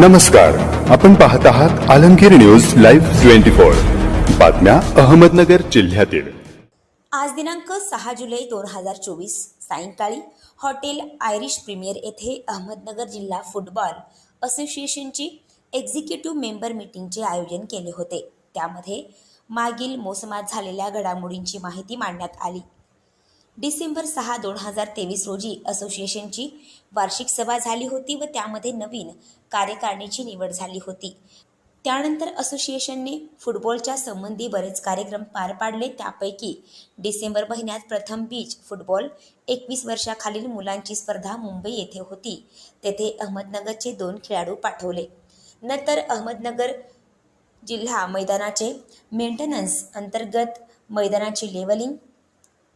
नमस्कार. आपण पाहत आहात Alamgir news live twenty four. बातम्या अहमदनगर जिल्ह्यातील. आज दिनांक सहा जुलै दोन हजार चोवीस सायंकाळी हॉटेल आयरिश प्रीमियर येथे अहमदनगर जिल्हा फुटबॉल असोसिएशनची एक्झिक्युटिव्ह मेंबर मीटिंगचे आयोजन केले होते. त्यामध्ये मागील मोसमात झालेल्या घडामोडींची माहिती मांडण्यात आली. डिसेंबर सहा दोन हजार तेवीस रोजी असोसिएशनची वार्षिक सभा झाली होती व त्यामध्ये नवीन कार्यकारिणीची निवड झाली होती. त्यानंतर असोसिएशनने फुटबॉलच्या संबंधी बरेच कार्यक्रम पार पाडले. त्यापैकी डिसेंबर महिन्यात प्रथम बीच फुटबॉल एकवीस वर्षाखालील मुलांची स्पर्धा मुंबई येथे होती. तेथे अहमदनगरचे दोन खेळाडू पाठवले. नंतर अहमदनगर जिल्हा मैदानाचे मेंटेनन्स अंतर्गत मैदानाची levelling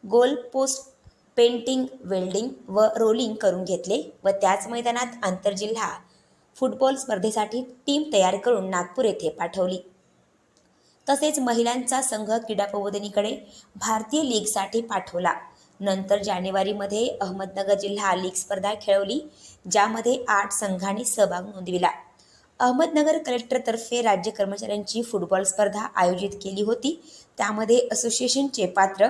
goal post painting welding व रोलिंग करून घेतले व त्याच मैदानात आंतरजिल्हा फुटबॉल स्पर्धेसाठी टीम तयार करून नागपूर येथे पाठवली. तसेच महिलांचा संघ क्रीडा प्रबोधिनीकडे भारतीय लीगसाठी पाठवला. नंतर जानेवारीमध्ये अहमदनगर जिल्हा लीग स्पर्धा खेळवली ज्यामध्ये आठ संघांनी सहभाग नोंदविला. अहमदनगर कलेक्टरतर्फे राज्य कर्मचाऱ्यांची फुटबॉल स्पर्धा आयोजित केली होती. त्यामध्ये असोसिएशनचे पात्र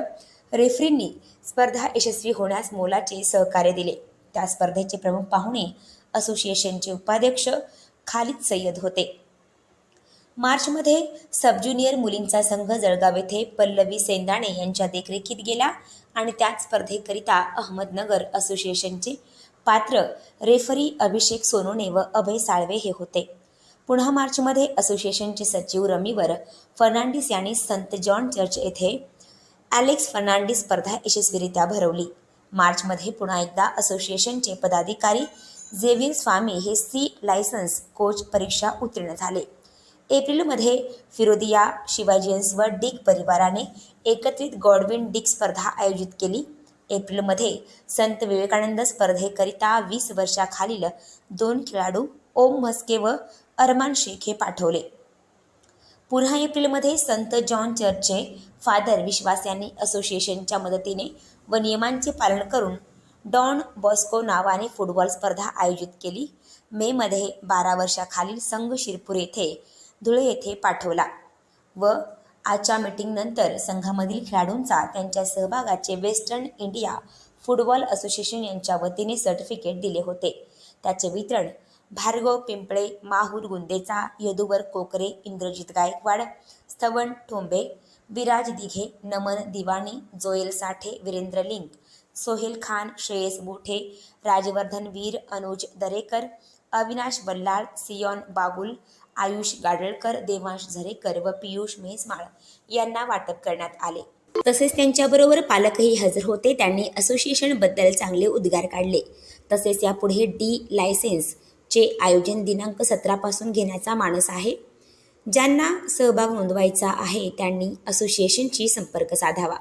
रेफरींनी स्पर्धा यशस्वी होण्यास मोलाचे सहकार्य दिले. त्या स्पर्धेचे प्रमुख पाहुणे असोसिएशनचे उपाध्यक्ष खालिद सय्यद होते. मार्चमध्ये सब ज्युनियर मुलींचा संघ जळगाव येथे पल्लवी सेंदाणे यांच्या देखरेखीत गेला आणि त्याच स्पर्धेकरिता अहमदनगर असोसिएशनचे पात्र रेफरी अभिषेक सोनोने व अभय साळवे हे होते. पुन्हा मार्चमध्ये असोसिएशनचे सचिव रमीवर फर्नांडिस यांनी संत जॉन चर्च येथे ॲलेक्स फर्नांडिस स्पर्धा यशस्वीरित्या भरवली. मार्चमध्ये पुन्हा एकदा असोसिएशनचे पदाधिकारी झेवियर स्वामी हे सी लायसन्स कोच परीक्षा उत्तीर्ण झाले. एप्रिलमध्ये फिरोदिया शिवाजियन्स व डिक परिवाराने एकत्रित गॉडविन डिक स्पर्धा आयोजित केली. एप्रिलमध्ये संत विवेकानंद स्पर्धेकरिता वीस वर्षाखालील दोन खेळाडू ओम म्हस्के व अरमान शेख हे पाठवले. पुन्हा एप्रिलमध्ये संत जॉन चर्चचे फादर विश्वास यांनी असोसिएशनच्या मदतीने व नियमांचे पालन करून डॉन बॉस्को नावाने फुटबॉल स्पर्धा आयोजित केली. मेमध्ये बारा वर्षाखालील संघ शिरपूर येथे धुळे येथे पाठवला व आजच्या मीटिंगनंतर संघामधील खेळाडूंचा त्यांच्या सहभागाचे वेस्टर्न इंडिया फुटबॉल असोसिएशन यांच्या वतीने सर्टिफिकेट दिले होते. त्याचे वितरण भार्गव पिंपळे माहूर गुंदेचा यदुवर कोकरे इंद्रजित गायकवाड स्थवन ठोंबे विराज दिघे नमन दिवाणी जोयल साठे वीरेंद्र लिंग सोहेल खान श्रेयस बोठे राजवर्धन वीर अनुज दरेकर अविनाश बल्लाळ सियॉन बागुल आयुष गाडळकर देवांश झरेकर व पियुष मेहसमाळ यांना वाटप करण्यात आले. तसेच त्यांच्याबरोबर पालकही हजर होते. त्यांनी असोसिएशनबद्दल चांगले उद्गार काढले. तसेच यापुढे डी लायसेन्स चे आयोजन दिनांक सतरापासून घेण्याचा मानस आहे. ज्यांना सहभाग नोंदवायचा आहे त्यांनी असोसिएशनशी संपर्क साधावा.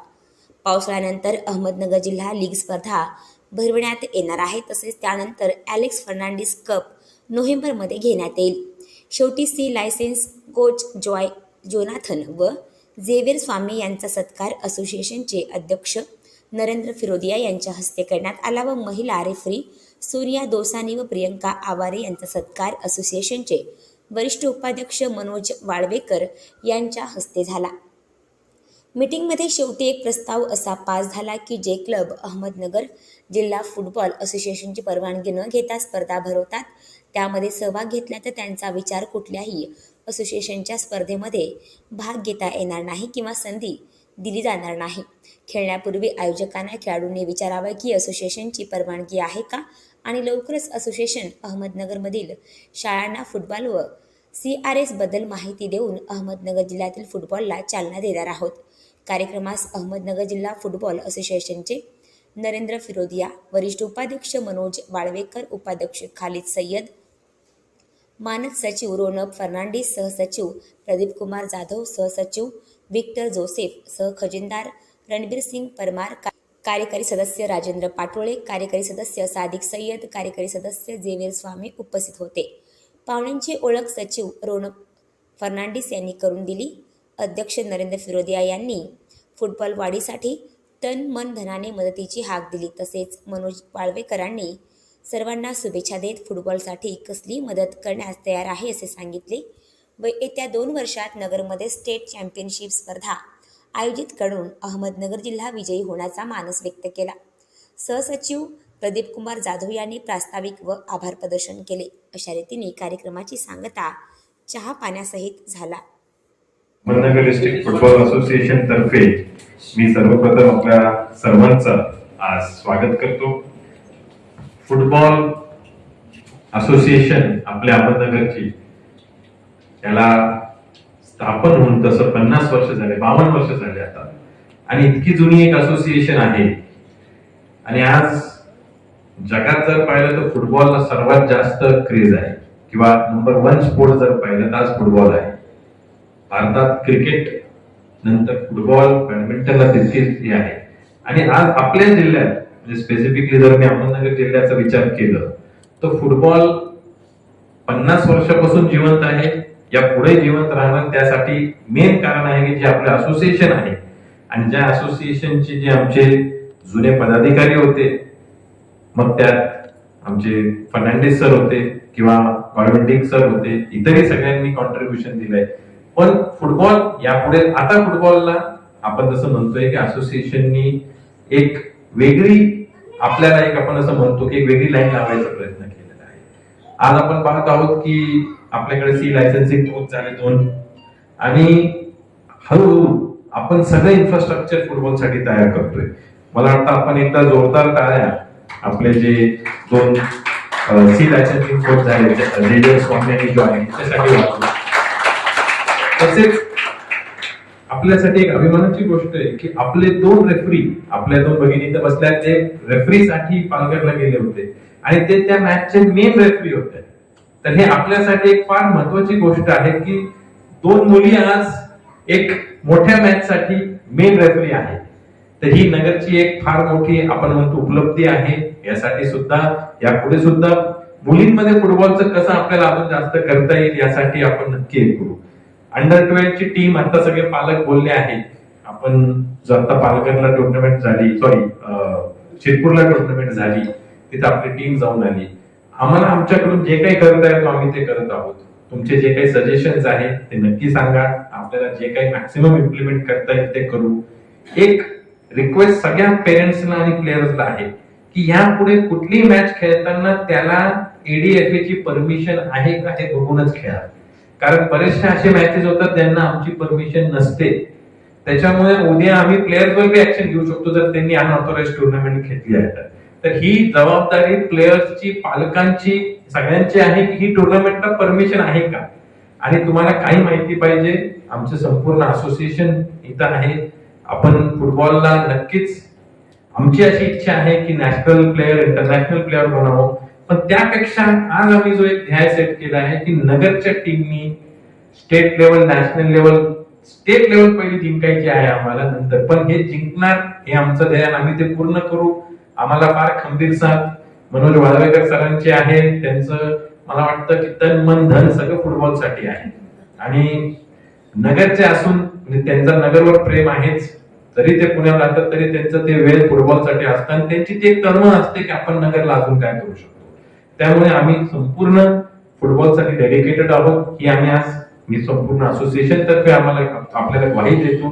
पावसाळ्यानंतर अहमदनगर जिल्हा लीग स्पर्धा भरविण्यात येणार आहे. तसेच त्यानंतर ॲलेक्स फर्नांडिस कप नोव्हेंबरमध्ये घेण्यात येईल. शेवटी C licence coach Joy Jonathan व झेवियर स्वामी यांचा सत्कार असोसिएशनचे अध्यक्ष नरेंद्र फिरोदिया यांच्या हस्ते करण्यात आला व महिला रेफरी सूर्या दोसानी व प्रियंका आवारे यांचा सत्कार असोसिएशनचे वरिष्ठ उपाध्यक्ष मनोज वाळवेकर यांच्या हस्ते झाला. मीटिंगमध्ये शेवटी एक प्रस्ताव असा पास झाला की जे क्लब अहमदनगर जिल्हा फुटबॉल असोसिएशनची परवानगी न घेता स्पर्धा भरवतात त्यामध्ये सहभाग घेतला तर त्यांचा विचार कुठल्याही असोसिएशनच्या स्पर्धेमध्ये भाग घेता येणार नाही किंवा संधी दिली जाणार नाही. खेळण्यापूर्वी आयोजकांना खेळाडूंनी विचारावे की असोसिएशनची परवानगी आहे का? आणि लवकरच असोसिएशन अहमदनगरमधील शाळांना फुटबॉल व सी आर एसबद्दल माहिती देऊन अहमदनगर जिल्ह्यातील फुटबॉलला चालना देणार आहोत. कार्यक्रमास अहमदनगर जिल्हा फुटबॉल असोसिएशनचे नरेंद्र फिरोदिया वरिष्ठ उपाध्यक्ष मनोज वाळवेकर उपाध्यक्ष खालिद सय्यद मानद सचिव रोनक फर्नांडिस सहसचिव प्रदीप कुमार जाधव सहसचिव विक्टर जोसेफ सहखजिनदार रणबीर सिंग परमार का- कार्यकारी सदस्य राजेंद्र पाटोळे कार्यकारी सदस्य सादिक सय्यद कार्यकारी सदस्य झेवियर स्वामी उपस्थित होते. पाहुण्यांची ओळख सचिव रोनक फर्नांडिस यांनी करून दिली. अध्यक्ष नरेंद्र फिरोदिया यांनी फुटबॉल वाढीसाठी तन मन धनाने मदतीची हाक दिली. तसेच मनोज वाळवेकरांनी सर्वांना शुभेच्छा देत फुटबॉलसाठी कसली मदत करण्यास तयार आहे असे सांगितले. व येत्या दोन वर्षात नगरमध्ये स्टेट चॅम्पियनशिप स्पर्धा आयोजित करून अहमदनगर जिल्हा विजयी होण्याचा मानस व्यक्त केला. सहसचिव प्रदीप कुमार जाधव यांनी प्रास्ताविक व आभार प्रदर्शन केले. अशा रीतीने कार्यक्रमाची सांगता चहा पाण्यासहित झाला. अहमदनगर डिस्ट्रिक्ट फुटबॉल असोसिएशन तर्फे मी सर्वप्रथम आपल्या सर्वांचं आज स्वागत करतो. फुटबॉल असोसिएशन आपल्या अहमदनगरची त्याला स्थापन होऊन तसं पन्नास वर्ष झाले बावन्न वर्ष झाले आता. आणि इतकी जुनी एक असोसिएशन आहे. आणि आज जगात जर पाहिलं तर फुटबॉलला सर्वात जास्त क्रेज आहे. किंवा नंबर वन स्पोर्ट जर पाहिलं तर आज फुटबॉल आहे. भारतात क्रिकेट नंतर फुटबॉल बॅडमिंटनला तितकीच हे आहे. आणि आज आपल्या जिल्ह्यात म्हणजे स्पेसिफिकली जर मी अहमदनगर जिल्ह्याचा विचार केलं तर फुटबॉल पन्नास वर्षापासून जिवंत आहे. या पुढे जिवंत राहणार त्यासाठी मेन कारण आहे की जे आपलं असोसिएशन आहे. आणि ज्या असोसिएशनचे जे आमचे जुने पदाधिकारी होते मग त्यात आमचे फर्नांडिस सर होते किंवा गॉर्मेंटिंग सर होते इतरही सगळ्यांनी कॉन्ट्रीब्युशन दिलंय. पण फुटबॉल यापुढे आता फुटबॉलला आपण जसं म्हणतोय की असोसिएशननी एक वेगळी आपल्याला एक आपण असं म्हणतो की एक वेगळी लाईन लावायचा प्रयत्न आज आपण पाहत आहोत की आपल्याकडे सी लायसन्सिंग होत झाले दोन. आणि हळूहळू आपण सगळं इन्फ्रास्ट्रक्चर फुटबॉलसाठी तयार करतोय. मला वाटतं आपण एकदा जोरदार टाळ्या आपले जे दोन सी लायसन्सिंग कोर्स झाले रेडिओ स्वामी आणि जॉईन त्यासाठी तसेच आपल्यासाठी एक अभिमानाची गोष्ट आहे की आपले दोन रेफरी आपल्या दोन भगिनी इथं बसल्या ते रेफरीसाठी पालघरला गेले होते आणि ते त्या मॅचचे मेन रेफरी होते. तर हे आपल्यासाठी एक फार महत्वाची गोष्ट आहे की दोन मुली आज एक मोठ्या मॅच साठी मेन रेफरी आहे तर ही नगरची एक फार मोठी आपण म्हणतो उपलब्धी आहे. यासाठी सुद्धा यापुढे सुद्धा मुलींमध्ये फुटबॉलचं कसं आपल्याला अजून जास्त करता येईल यासाठी आपण नक्की हे करू. अंडर ट्वेल्व ची टीम आता सगळे पालक बोलले आहेत. आपण जर आता पालघरला टुर्नामेंट झाली सॉरी शिरपूरला टुर्नामेंट झाली. तिथे आपली टीम जाऊन आली. आम्हाला आमच्याकडून जे काही करता येतो आम्ही ते करत आहोत. तुमचे जे काही सजेशन्स आहेत ते नक्की सांगा. आपल्याला जे काही मॅक्सिमम इम्प्लिमेंट करता येईल ते करू. एक रिक्वेस्ट सगळ्या पेरेंट्सला आणि प्लेयर्सला आहे की यापुढे कुठलीही मॅच खेळताना त्याला एडीएफए ची परमिशन आहे का हे बघूनच खेळा. कारण बरेचसे असे मॅचेस होतात ज्यांना आमची परमिशन नसते. त्याच्यामुळे उद्या आम्ही प्लेयर्सवर बी ऍक्शन घेऊ शकतो जर त्यांनी अनऑथोराइज टुर्नामेंट घेतली आहे तर. तर ही जबाबदारी प्लेयर्सची पालकांची सगळ्यांची आहे की ही टुर्नामेंटला परमिशन आहे का? आणि तुम्हाला काही माहिती पाहिजे आमचं संपूर्ण असोसिएशन इथं आहे. आपण फुटबॉलला नक्कीच आमची अशी इच्छा आहे की नॅशनल प्लेअर इंटरनॅशनल प्लेअर बनावं. पण त्यापेक्षा आज आम्ही जो एक ध्याय सेट केला आहे की नगरच्या टीमनी state level national level state level पहिली जिंकायची आहे आम्हाला नंतर. पण हे जिंकणार हे आमचं ध्येय आम्ही ते पूर्ण करू. आम्हाला फार खंबीर साथ. मनोज वाळवेकर सरांचे आहे. त्यांचं मला वाटतं की तन मन धन सगळं फुटबॉलसाठी आहे. आणि नगरचे असून म्हणजे त्यांचा नगरवर प्रेम आहेच. जरी ते पुण्यात राहतात तरी त्यांचं ते वेळ फुटबॉलसाठी असतं. आणि त्यांची ती एक तळमळ असते की आपण नगरला अजून काय करू शकतो. त्यामुळे आम्ही संपूर्ण फुटबॉलसाठी डेडिकेटेड आहोत. ही आम्ही आज मी संपूर्ण असोसिएशन तर्फे आम्हाला आपल्याला ग्वाही देतो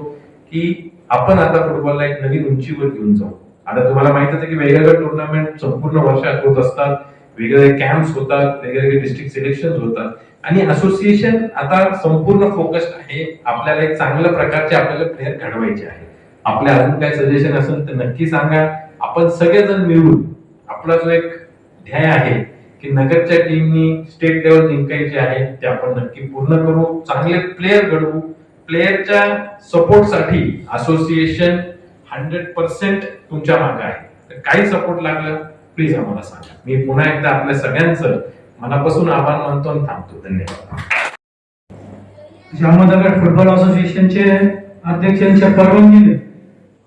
की आपण आता फुटबॉलला एक नवीन उंचीवर घेऊन जाऊ. आता तुम्हाला माहितच आहे की वेगवेगळे टुर्नामेंट संपूर्ण वर्षात होत असतात. वेगवेगळे कॅम्प्स होतात वेगवेगळे डिस्ट्रिक्ट सिलेक्शन होतात. आणि असोसिएशन आता संपूर्ण फोकस्ड आहे. आपल्याला एक चांगल्या प्रकारचे आपल्याला प्लेअर घडवायचे आहे. आपल्या अजून काही सजेशन असेल तर नक्की सांगा. आपण सगळेजण मिळून आपला जो एक ध्येय आहे की नगरच्या टीमनी स्टेट लेवल जिंकायचे आहे ते आपण नक्की पूर्ण करू. चांगले प्लेअर घडवू. प्लेअरच्या सपोर्टसाठी असोसिएशन हंड्रेड पर्सेंट तुमच्या मागे आहे. तर काही सपोर्ट लागला प्लीज आम्हाला सांगा. मी पुन्हा एकदा आपल्या सगळ्यांचं मनापासून आभार मानतो आणि थांबतो. धन्यवाद. अहमदनगर फुटबॉल असोसिएशनचे अध्यक्षांच्या परवानगीने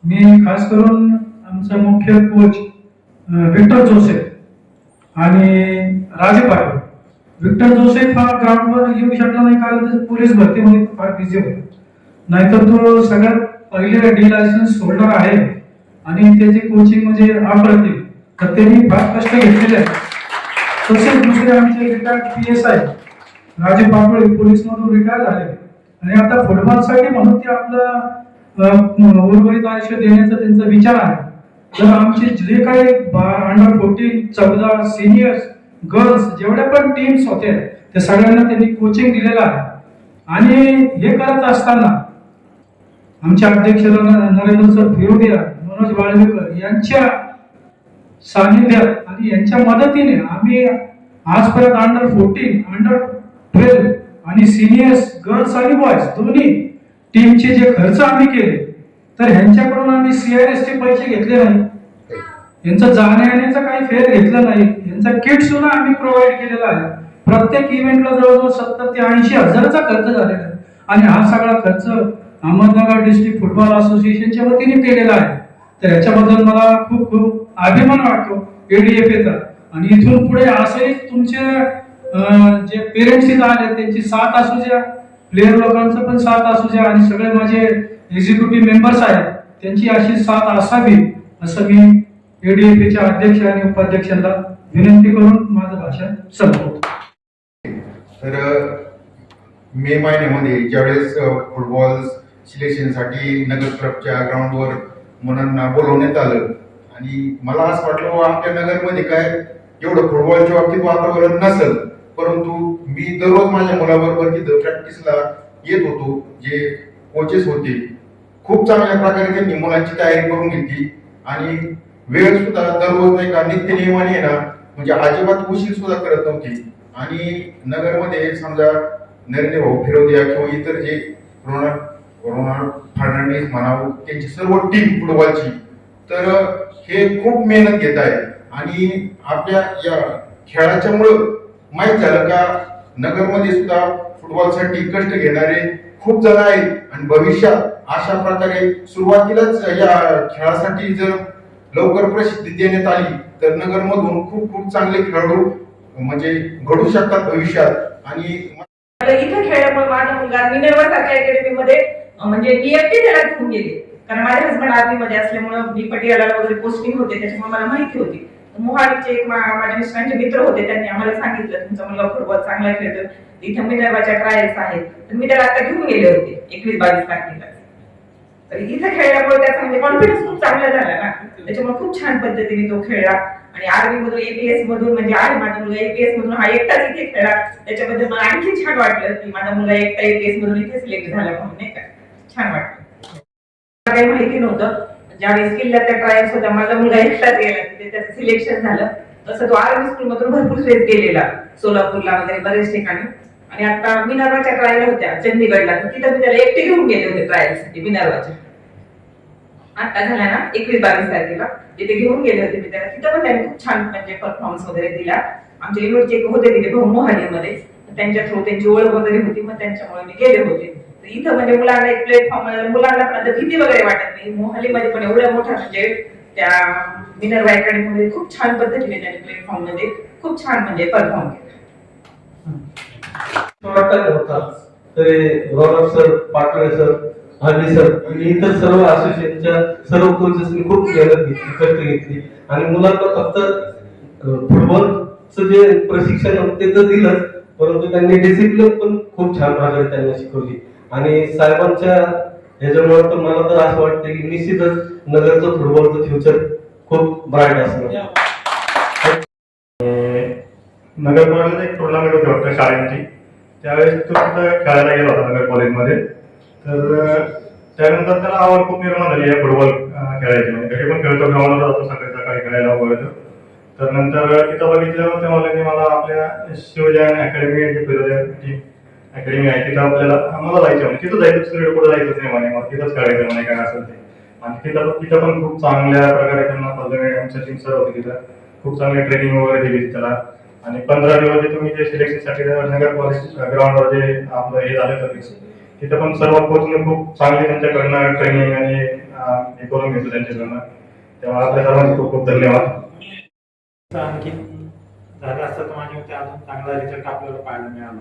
मी खास करून आमचा मुख्य कोच विक्टर जोसेफ आणि राजे पाटील विक्टर जोसेफ हा ग्राउंडवर येऊ शकला नाही कारण पोलीस भरतीमध्ये फार बिझी होता. नाहीतर तो सगळ्यात पहिले डी लायसन्स होल्डर आहे आणि त्याची कोचिंग म्हणजे अप्रतिम तर त्यांनी फार कष्ट घेतलेले आहे तसेच दुसरे आमचे रिटायर्ड पी एस आय राजे पाटोळे पोलीस मधून रिटायर झाले. आणि आता फुटबॉलसाठी म्हणून ते आपलं उर्वरित आयुष्य देण्याचा त्यांचा विचार आहे. तर आमचे जे काही अंडर फोर्टीन चौदा सिनियर्स गर्ल्स जेवढ्या पण टीम्स होते त्या सगळ्यांना त्यांनी कोचिंग दिलेलं आहे. आणि हे करत असताना आमच्या अध्यक्ष न- नरेंद्र सर फिरोदिया मनोज वाळवेकर यांच्या सानिध्यात आणि यांच्या मदतीने आम्ही आजपर्यंत अंडर फोर्टीन अंडर ट्वेल्व आणि सिनियर्स गर्ल्स आणि बॉयज दोन्ही टीमचे जे खर्च आम्ही केले तर ह्यांच्याकडून आम्ही सीआरएसचे पैसे घेतले नाही. यांचा जाण्या येण्याचा काही फेर घेतला नाही. यांचा किट सुद्धा आम्ही प्रोव्हाइड केलेला आहे. प्रत्येक इव्हेंटला जवळजवळ सत्तर ते ऐंशी हजाराचा खर्च झालेला आहे. आणि हा सगळा खर्च अहमदनगर डिस्ट्रिक्ट फुटबॉल असोसिएशनच्या वतीने केलेला आहे. तर याच्याबद्दल मला खूप खूप अभिमान वाटतो एडीएफएचा आणि इथून पुढे असेच तुमचे जे पेरेंट्स इथं आले त्यांची साथ असू द्या प्लेअर लोकांचं पण साथ असू द्या आणि सगळे माझे एक्झिक्युटिव्ह मेंबर्स आहेत त्यांची अशी साथ असावी असं मी एडीएफएच्या अध्यक्ष आणि उपाध्यक्षांना विनंती करून माझं भाषण संपवतो. तर मे महिन्यामध्ये ज्यावेळेस फुटबॉल सिलेक्शनसाठी नगर क्लबच्या ग्राउंडवर मुलांना बोलवण्यात आलं. आणि मला असं वाटलं आमच्या नगरमध्ये काय एवढं फुटबॉलच्या बाबतीत वातावरण नसेल. परंतु मी दररोज माझ्या मुलाबरोबर तिथं प्रॅक्टिसला येत होतो जे कोचेस होते. खूप चांगल्या प्रकारे त्यांनी मुलांची तयारी करून घेतली. आणि वेळ सुद्धा दररोज नाही का नित्य नियमाने ना म्हणजे अजिबात उशीर सुद्धा करत नव्हती. आणि नगरमध्ये समजा नरेंद्र भाऊ फिरोदिया किंवा इतर जे रोनाल्ड फर्नांडिस म्हणावं त्यांची सर्व टीम फुटबॉलची. तर हे खूप मेहनत घेत आहे आणि आपल्या या खेळाच्यामुळं माहीत झालं का नगरमध्ये सुद्धा फुटबॉलसाठी कष्ट घेणारे खूप जण आहेत. आणि भविष्यात अशा प्रकारे सुरुवातीलाच या खेळासाठी जर लवकर प्रसिद्धी देण्यात आली तर नगरमधून खूप खूप चांगले खेळाडू म्हणजे घडू शकतात भविष्यात. आणि इथं खेळल्यामुळे माझा मुलगा मिनर्वा अकॅडमीमध्ये म्हणजे मी एकटी त्याला घेऊन गेले. कारण माझे हसबंड आर्मी मध्ये असल्यामुळे मी पटियाला वगैरे पोस्टिंग होते त्याच्यामुळे मला माहिती होती. मोहाडीचे एक माझ्या मिस्टरांचे मित्र होते त्यांनी आम्हाला सांगितलं तुमचा मुलगा फुटबॉल चांगला खेळतो. इथे मिनर्वाच्या ट्रायल्स आहेत. तर मी त्याला आता घेऊन गेले होते एकवीस बावीस तारखेला. तर इथे खेळल्यामुळे त्याचा म्हणजे कॉन्फिडन्स खूप चांगला झाला ना. त्याच्यामुळे खूप छान पद्धतीने तो खेळला. आणि आर्मी मधून एपीएस मधून म्हणजे आहे माझा मुलगा एपीएस मधून हा एकटाच इथे खेळला. त्याच्याबद्दल मला आणखी छान वाटलं की माझा मुलगा एकटा एपीएस मधून इथे सिलेक्ट झाला म्हणून नाही का? छान वाटलं. मला काही माहिती नव्हतं. ज्यावेळेस किल्ल्याच्या ट्रायल्स होत्या माझा मुलगा एकटाच गेला तिथे. त्याचं सिलेक्शन झालं. तसं तो आर्मी स्कूल मधून भरपूर वेळेस गेलेला. सोलापूरला वगैरे बरेच ठिकाणी. आणि आता मिनर्वाच्या ट्रायल होत्या चंदीगडला. तिथं मी त्याला एकटे घेऊन गेले होते ट्रायलसाठी मिनर्वाच्या आता झाल्या ना एकवीस बावीस तारखेला. तिथे घेऊन गेले होते मी त्याला. तिथं पण त्यांनी खूप छान म्हणजे परफॉर्मन्स वगैरे दिला. आमच्या युनिटचे होते तिथे भाऊ मोहालीमध्ये. त्यांच्या थ्रू त्यांची ओळख वगैरे होती मग त्यांच्यामुळे मी गेले होते. इथं म्हणजे मुलांना एक प्लॅटफॉर्म मुलांना पण भीती वगैरे वाटत नाही. मोहालीमध्ये पण एवढ्या मोठा म्हणजे त्या विनर अकॅडमी मध्ये खूप छान पद्धतीने त्यांनी प्लॅटफॉर्ममध्ये खूप छान म्हणजे परफॉर्म केला. तरी Gaurav sir Patole sir Halli sir आणि इतर सर्व असोसिएशनच्या सर्व कोचेसनी खूप मेहनत घेतली कष्ट घेतली. आणि मुलांना फक्त फुटबॉलचं जे प्रशिक्षण ते तर दिलं परंतु त्यांनी डिसिप्लिन पण खूप छान प्रकारे त्यांना शिकवली. आणि साहेबांच्या ह्याच्यामुळे तर मला तर असं वाटतं की निश्चितच नगरचं फुटबॉलचं फ्युचर खूप ब्राईट असणार. नगर कॉलेजला एक टुर्नामेंट होती वाटतं शाळेची. त्यावेळेस तो तिथं खेळायला गेला होता नगर कॉलेजमध्ये तर त्यानंतर त्याला आवड खूप निर्माण झाली आहे फुटबॉल खेळायची. म्हणजे घरी पण खेळतो ग्राउंडला जातो सकाळी सकाळी खेळायला वगैरे तर. नंतर तिथं बघितल्यावर ते मला की मला आपल्या शिवजयन अकॅडमी टीम अकॅडमी आहे तिथं आपल्याला आम्हाला जायचं म्हणजे तिथं जायचं दुसरीकडे कुठं जायचंच नाही म्हणे. मग तिथंच करायचं म्हणे काय असेल ते. आणि तिथं तिथं पण खूप चांगल्या प्रकारे त्यांना पद्धतीने आमच्या टीम सर होते तिथं. खूप चांगली ट्रेनिंग वगैरे दिली त्याला. आणि पंधरा दिवस तुम्ही जे सिलेक्शनसाठी नगर कॉलेज ग्राउंडवर जे आपलं हे झालं तर तिथं. पण सर्व कोचने खूप चांगली त्यांच्याकडनं ट्रेनिंग आणि हे करून घेतलं त्यांच्याकडनं. तेव्हा आपल्या सर्वांचे खूप खूप धन्यवाद. आणखी झालं असतं तर माझ्या अजून चांगला रिझल्ट आपल्याला पाहायला मिळाला.